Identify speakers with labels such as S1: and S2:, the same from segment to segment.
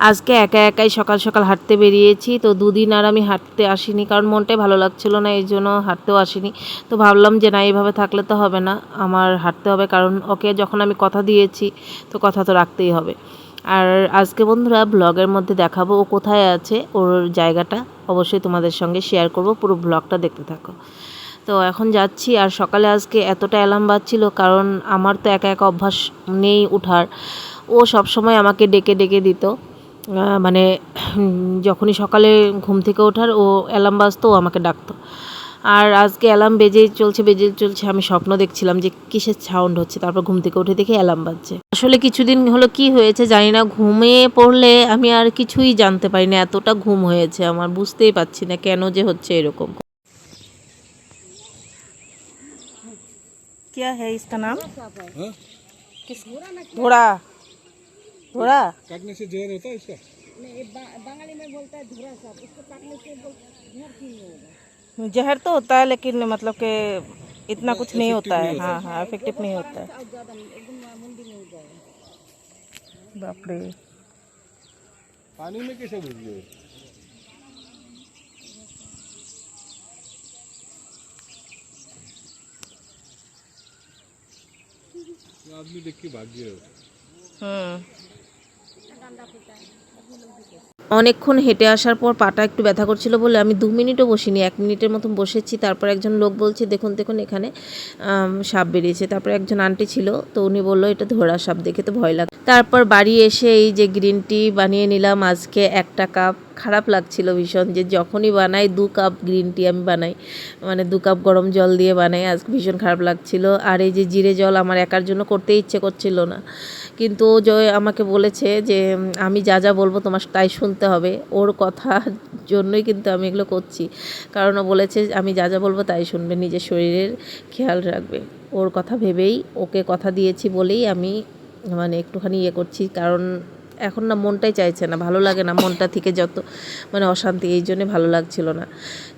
S1: আজকে একা একাই সকাল সকাল হাঁটতে বেরিয়েছি, তো দুদিন আর আমি হাঁটতে আসিনি কারণ মনটাই ভালো লাগছিল না, এই জন্য হাঁটতেও আসিনি। তো ভাবলাম যে না, এইভাবে থাকলে তো হবে না, আমার হাঁটতে হবে কারণ ওকে যখন আমি কথা দিয়েছি, তো কথা তো রাখতেই হবে। আর আজকে বন্ধুরা ব্লগের মধ্যে দেখাবো ও কোথায় আছে, ওর জায়গাটা অবশ্যই তোমাদের সঙ্গে শেয়ার করব, পুরো ব্লগটা দেখতে থাকো। তো এখন যাচ্ছি, আর সকালে আজকে এতটা অ্যালার্ম বাজছিল কারণ আমার তো একা একা অভ্যাস নেই উঠার, ও সব সময় আমাকে ডেকে ডেকে দিত। মানে উম, যখনই সকালে ঘুম থেকে ওঠার ও অ্যালার্ম বাজতো ও আমাকে ডাকতো আর আজকে অ্যালার্ম বেজেই চলছে বেজে চলছে আমি স্বপ্ন দেখছিলাম যে কিসের সাউন্ড হচ্ছে তারপর ঘুম থেকে উঠে দেখি অ্যালার্ম বাজছে আসলে কিছুদিন হলো কি হয়েছে জানি না ঘুমিয়ে পড়লে আমি আর কিছুই জানতে পারি না এতটা ঘুম হয়েছে আমার বুঝতেই পারছি না কেন যে হচ্ছে এরকম
S2: क्या है इसका नाम
S3: हाँ?
S2: किस घोड़ा घोड़ा
S3: काटने से जहर होता है इसका?
S2: जहर तो होता है लेकिन मतलब कि इतना कुछ नहीं होता है। हाँ हाँ इफ़ेक्टिव नहीं होता है। बाप रे
S3: पानी में कैसे घुस गए आदमी देख के भाग गया।
S2: हम्म।
S1: অনেকক্ষণ হেঁটে আসার পর পাটা একটু ব্যথা করছিল বলে আমি দু মিনিটও বসিনি, এক মিনিটের মতন বসেছি। তারপর একজন লোক বলছে, দেখুন দেখুন, এখানে সাপ বেরিয়েছে। তারপর একজন আন্টি ছিল, তো উনি বলল, এটা ধরা সাপ, দেখে তো ভয় লাগে তারপর বাড়ি এসে এই যে গ্রিন টি বানিয়ে নিলাম আজকে একটা কাপ খারাপ লাগছিল ভীষণ যে যখনই বানাই দু কাপ গ্রিন টি আমি বানাই। মানে দু কাপ গরম জল দিয়ে বানাই, আজ ভীষণ খারাপ লাগছিল। আর এই যে জিরে জল আমার একার জন্য করতে ইচ্ছে করছিল না। কিন্তু ও জয় আমাকে বলেছে যে আমি যা যা বলব তোমার তাই শুনতে হবে। ওর কথার জন্যই কিন্তু আমি এগুলো করছি। কারণ ও বলেছে, আমি যা যা বলব তাই শুনবে, নিজের শরীরের খেয়াল রাখবে। ওর কথা ভেবেই ওকে কথা দিয়েছি বলেই আমি মানে একটুখানি ইয়ে করছি। কারণ এখন না মনটাই চাইছে না, ভালো লাগে না মনটা থেকে যত মানে অশান্তি, এই জন্যে ভালো লাগছিল না।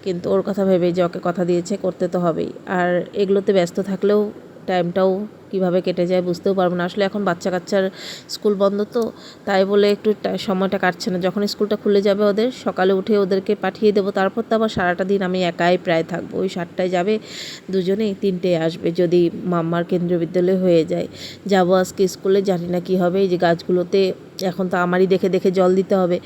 S1: কিন্তু ওর কথা ভেবে যে ওকে কথা দিয়েছে, করতে তো হবেই। আর এগুলোতে ব্যস্ত থাকলেও টাইমটাও কীভাবে কেটে যায় বুঝতেও পারব না। আসলে এখন বাচ্চা কাচ্চার স্কুল বন্ধ তো, তাই বলে একটু সময়টা কাটছে না। যখন স্কুলটা খুলে যাবে ওদের, সকালে উঠে ওদেরকে পাঠিয়ে দেবো। তারপর তো আবার সারাটা দিন আমি একাই প্রায় থাকব। ওই সাতটায় যাবে, দুজনেই তিনটে আসবে। যদি মাম্মার কেন্দ্রীয় বিদ্যালয় হয়ে যায়। যাব আজকে স্কুলে, জানি না কি হবে। এই যে গাছগুলোতে এখন তো আমারই দেখে দেখে জল দিতে হবে।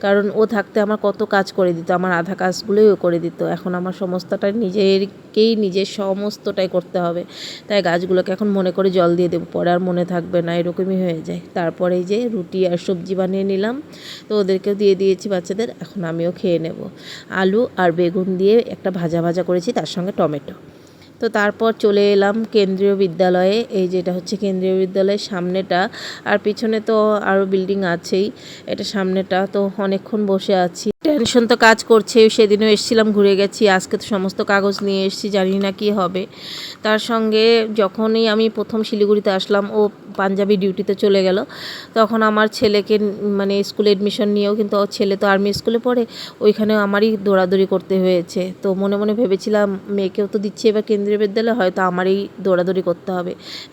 S1: কারণ ও থাকতে আমার কত কাজ করে দিত, আমার আধা কাজগুলোই ও করে দিত। এখন আমার সমস্তটা নিজেরকেই নিজের সমস্তটাই করতে হবে। তাই গাছগুলোকে এখন মনে করে জল দিয়ে দেবো, পরে আর মনে থাকবে না, এরকমই হয়ে যায়। তারপরে যে রুটি আর সবজি বানিয়ে নিলাম, তো ওদেরকেও দিয়ে দিয়েছি বাচ্চাদের, এখন আমিও খেয়ে নেব। আলু আর বেগুন দিয়ে একটা ভাজা ভাজা করেছি, তার সঙ্গে টমেটো। তো তারপর চলে এলাম কেন্দ্রীয় বিদ্যালয়ে। এই যেটা হচ্ছে কেন্দ্রীয় বিদ্যালয়ের সামনেটা। আর পিছনে তো আরও বিল্ডিং আছেই। এটা সামনেটা। তো অনেকক্ষণ বসে আছি। টেনশন তো কাজ করছে। সেদিনও এসেছিলাম, ঘুরে গেছি। আজকে তো সমস্ত কাগজ নিয়ে এসেছি। জানি না কি হবে। তার সঙ্গে যখনই আমি প্রথম শিলিগুড়িতে আসলাম, ও পাঞ্জাবি ডিউটিতে চলে গেল। তখন আমার ছেলেকে মানে স্কুলে এডমিশন নিয়েও কিন্তু ওর ছেলে তো আর্মি স্কুলে পড়ে, ওইখানেও আমারই দৌড়াদৌড়ি করতে হয়েছে। তো মনে মনে ভেবেছিলাম, মেয়েকেও তো দিচ্ছে এবার কেন্দ্রীয় বিদ্যালয়ে, হয়তো আমারই দৌড়াদৌড়ি করতে হবে।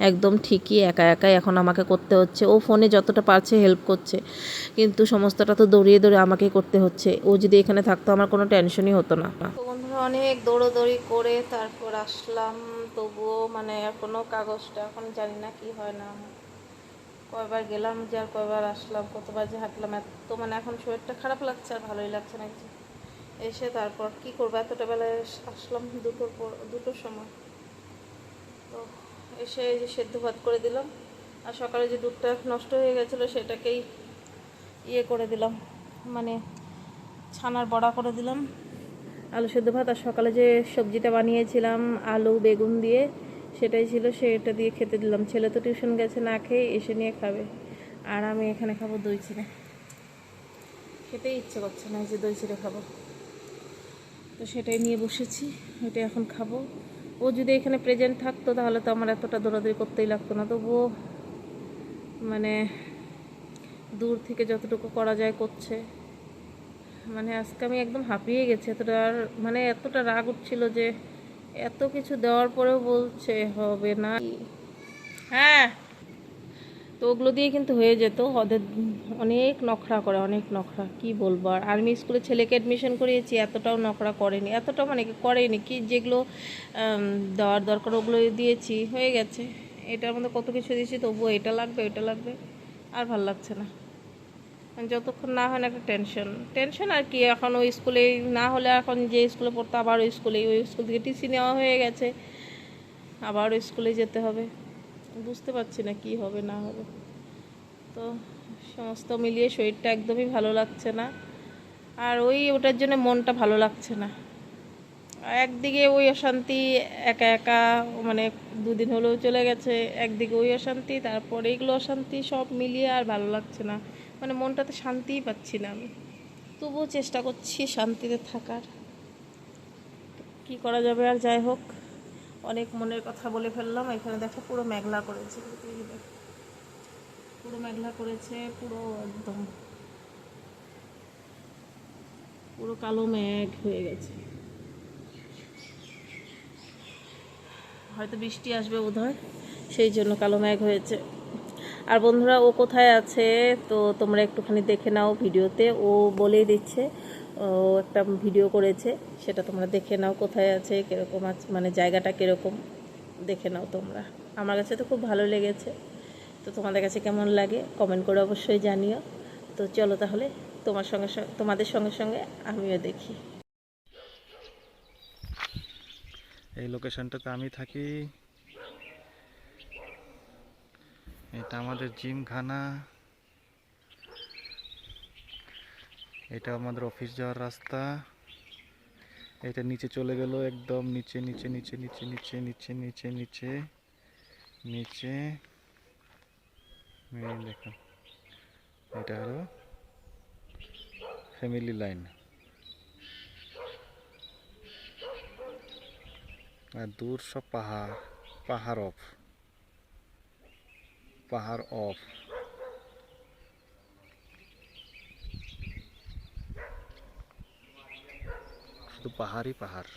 S1: একদম ঠিকই, একা একাই এখন আমাকে করতে হচ্ছে। ও ফোনে যতটা পারছে হেল্প করছে। কিন্তু সমস্তটা তো দৌড়িয়ে দৌড়ে আমাকেই করতে হচ্ছে। ও যদি এখানে থাকতো, আমার কোনো টেনশনই হতো না। অনেক দৌড়োদৌড়ি করে তারপর আসলাম। তবুও মানে এখনও কাগজটা এখন জানি না কি হয় না কয়বার গেলাম যে আর কয়বার আসলাম, কতবার যে হাঁটলাম, এত মানে এখন শরীরটা খারাপ লাগছে আর ভালোই লাগছে না কিছু। এসে তারপর কি করব? এতটা বেলায় আসলাম দুটোর পর, দুটোর সময়। তো এসে এই যে সেদ্ধ ভাত করে দিলাম। আর সকালে যে দুধটা নষ্ট হয়ে গেছিল সেটাকেই ইয়ে করে দিলাম। মানে ছানার বড়া করে দিলাম। আলু সেদ্ধ ভাত আর সকালে যে সবজিটা বানিয়েছিলাম, আলু, বেগুন দিয়ে, সেটাই ছিল, সেটা দিয়ে খেতে দিলাম। ছেলে তো টিউশন গেছে, না খেয়ে এসে নিয়ে খাবে। আর আমি এখানে খাব দই চিড়ে। খেতেই ইচ্ছে করছে না যে দই চিড়ে খাব। তো সেটাই নিয়ে বসেছি, এটা এখন খাব। ও যদি এখানে প্রেজেন্ট থাকতো, তাহলে তো আমার এতটা দৌড়াদৌড়ি করতেই লাগতো না। তবুও মানে দূর থেকে যতটুকু করা যায় করছে। মানে আজকে আমি একদম হাঁপিয়ে গেছি, এতটা আর মানে এতটা রাগ উঠছিল যে এত কিছু দেওয়ার পরেও বলছে হবে না। হ্যাঁ তো ওগুলো দিয়ে কিন্তু হয়ে যেত, ওদের অনেক নখরা করে, অনেক নখরা, কি বলব? আর আর্মি স্কুলে ছেলেকে অ্যাডমিশন করিয়েছি, এতটাও নখরা করেনি, এতটাও মানে করেনি, কি যেগুলো দেওয়ার দরকার ওগুলো দিয়েছি, হয়ে গেছে। এটার মধ্যে কত কিছু দিয়েছি, তবুও এটা লাগবে এটা লাগবে, আর ভালো লাগছে না। যতক্ষণ না হয় না একটা টেনশন টেনশন আর কি, এখন ওই স্কুলে না হলে এখন যে স্কুলে পড়তো আবার ওই স্কুলে ওই স্কুল থেকে টিসি নেওয়া হয়ে গেছে। আবার ওই স্কুলে যেতে হবে। বুঝতে পারছি না কি হবে, না হবে। তো সমস্ত মিলিয়ে শরীরটা একদমই ভালো লাগছে না। আর ওই ওটার জন্য মনটা ভালো লাগছে না। একদিকে ওই অশান্তি, একা একা মানে দুদিন হলেও চলে গেছে। একদিকে ওই অশান্তি, তারপরে এইগুলো অশান্তি, সব মিলিয়ে আর ভালো লাগছে না। মানে মনটাতে শান্তিই পাচ্ছি না আমি। তবুও চেষ্টা করছি শান্তিতে থাকার। কি করা যাবে আর যাই হোক অনেক মনের কথা বলে ফেললাম এখানে দেখো পুরো মেঘলা করেছে। পুরো মেঘলা করেছে পুরো একদম। পুরো কালো মেঘ হয়ে গেছে। হয়তো বৃষ্টি আসবে বোধহয় সেই জন্য কালো মেঘ হয়েছে। আর বন্ধুরা ও কোথায় আছে? তো তোমরা একটুখানি দেখে নাও ভিডিওতে। ও বলেই দিচ্ছে, ও একটা ভিডিও করেছে, সেটা তোমরা দেখে নাও কোথায় আছে, কীরকম আছে মানে জায়গাটা কীরকম, দেখে নাও তোমরা। আমার কাছে তো খুব ভালো লেগেছে। তো তোমাদের কাছে কেমন লাগে কমেন্ট করে অবশ্যই জানিও। তো চলো তাহলে, তোমার সঙ্গে তোমাদের সঙ্গে সঙ্গে আমিও দেখি।
S4: এই লোকেশনটাতে আমি থাকি। এটা আমাদের জিমখানা। এটা আমাদের অফিস যাওয়ার রাস্তা। এটা নিচে চলে গেল একদম, নিচে নিচে নিচে নিচে নিচে নিচে নিচে নিচে নিচে। দেখুন, এটা হলো ফ্যামিলি লাইন আর দূর সব পাহাড় পাহাড় অফ পাহাড় অফ। শুধু পাহাড়ই পাহাড়।